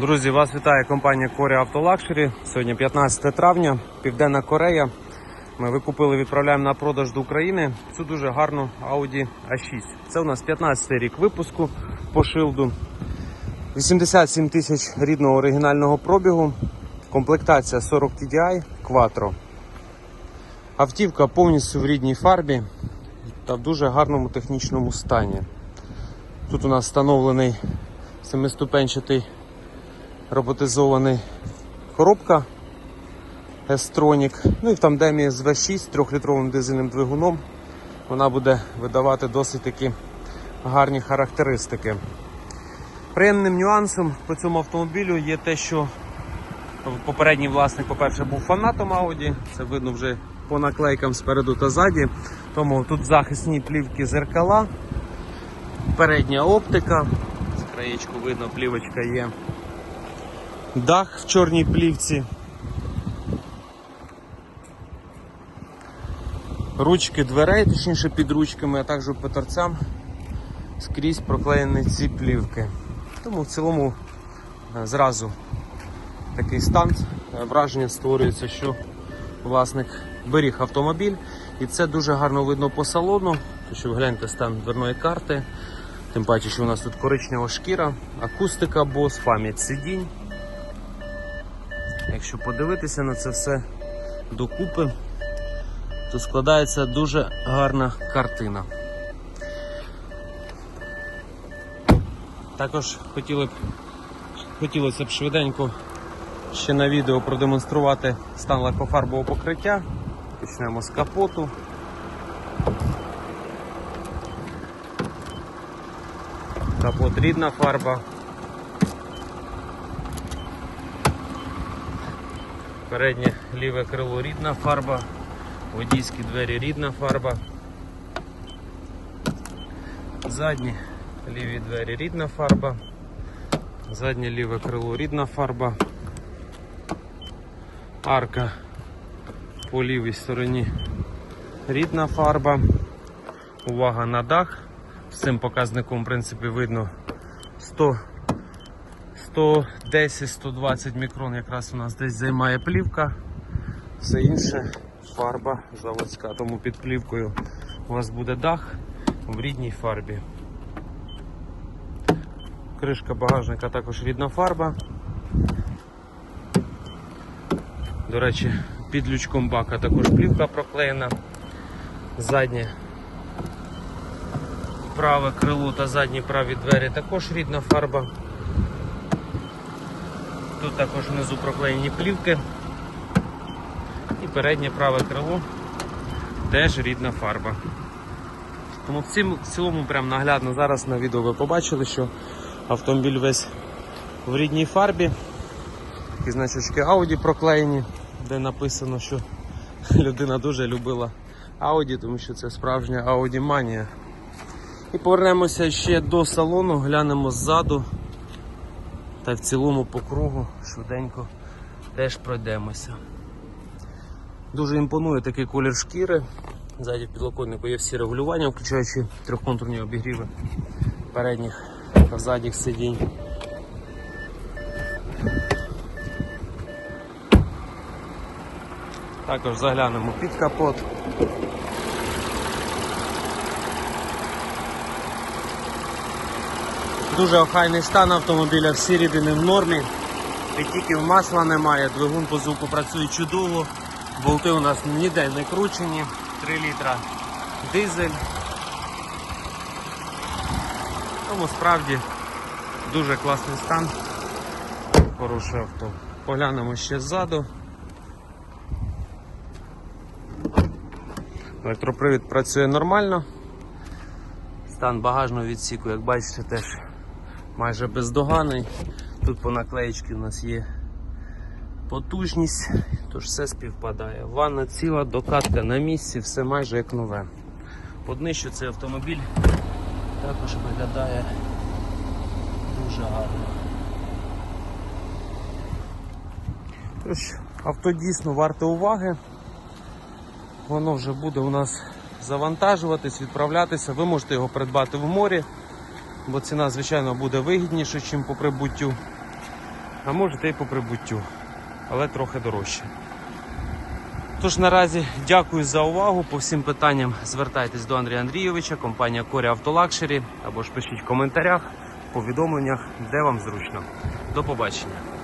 Друзі, вас вітає компанія Korea Auto Luxury. Сьогодні 15 травня, Південна Корея. Ми викупили, відправляємо на продаж до України цю дуже гарну Audi A6. Це у нас 15 рік випуску по шилду. 87 тисяч рідного оригінального пробігу. Комплектація 40 TDI Quattro. Автівка повністю в рідній фарбі та в дуже гарному технічному стані. Тут у нас встановлений семиступенчатий роботизований коробка S-Tronic. Ну і в тандемі з V6 3-літровим дизельним двигуном вона буде видавати досить такі гарні характеристики. Приємним нюансом по цьому автомобілю є те, що попередній власник, по-перше, був фанатом Audi, це видно вже по наклейкам спереду та ззаді. Тому тут захисні плівки зеркала, передня оптика, з краєчку видно, плівочка є. Дах в чорній плівці. Ручки дверей, точніше під ручками, а також по торцям скрізь проклеєні ці плівки. Тому в цілому е, зразу такий стан. Е, Враження створюється, що власник беріг автомобіль, і це дуже гарно видно по салону, що ви гляньте стан дверної карти. Тим паче, що у нас тут коричнева шкіра, акустика, бос, пам'ять сидінь. Якщо подивитися на це все докупи, то складається дуже гарна картина. Також хотіли б, хотілося б швиденько ще на відео продемонструвати стан лакофарбового покриття. Почнемо з капоту. Капот рідна фарба. Переднє ліве крило рідна фарба, водійські двері рідна фарба. Задні ліві двері рідна фарба, заднє ліве крило рідна фарба, арка по лівій стороні рідна фарба. Увага на дах. З цим показником в принципі видно 100 110-120 мікрон якраз у нас десь займає плівка, все інше фарба заводська, тому під плівкою у вас буде дах в рідній фарбі. Кришка багажника також рідна фарба. До речі, під лючком бака також плівка проклеєна. Заднє праве крило та задні праві двері також рідна фарба. Тут також внизу проклеєні плівки. І переднє праве крило теж рідна фарба. Тому в цілому прям наглядно зараз на відео ви побачили, що автомобіль весь в рідній фарбі. Такі значочки Audi проклеєні, де написано, що людина дуже любила Audi, тому що це справжня Audi манія. І повернемося ще до салону, глянемо ззаду. Та в цілому по кругу швиденько теж пройдемося. Дуже імпонує такий колір шкіри. Ззаді в підлокотнику є всі регулювання, включаючи трьохконтурні обігріви передніх та задніх сидінь. Також заглянемо під капот. Дуже охайний стан автомобіля, всі рідини в нормі. Підтіків масла немає, двигун по звуку працює чудово, болти у нас ніде не кручені, 3 літра дизель. Тому справді дуже класний стан, хороше авто. Поглянемо ще ззаду. Електропривід працює нормально. Стан багажного відсіку, як бачите, теж майже бездоганий. Тут по наклеєчці у нас є потужність, тож все співпадає. Ванна ціла, докатка на місці, все майже як нове. По днищу цей автомобіль також виглядає дуже гарно. Тож, авто дійсно варте уваги. Воно вже буде у нас завантажуватись, відправлятися. Ви можете його придбати в морі, бо ціна, звичайно, буде вигідніша, ніж по прибуттю. а можете і по прибуттю, але трохи дорожче. Тож наразі дякую за увагу. По всім питанням звертайтесь до Андрія Андрійовича, компанія Коря Автолакшері або ж пишіть в коментарях, повідомленнях, де вам зручно. До побачення.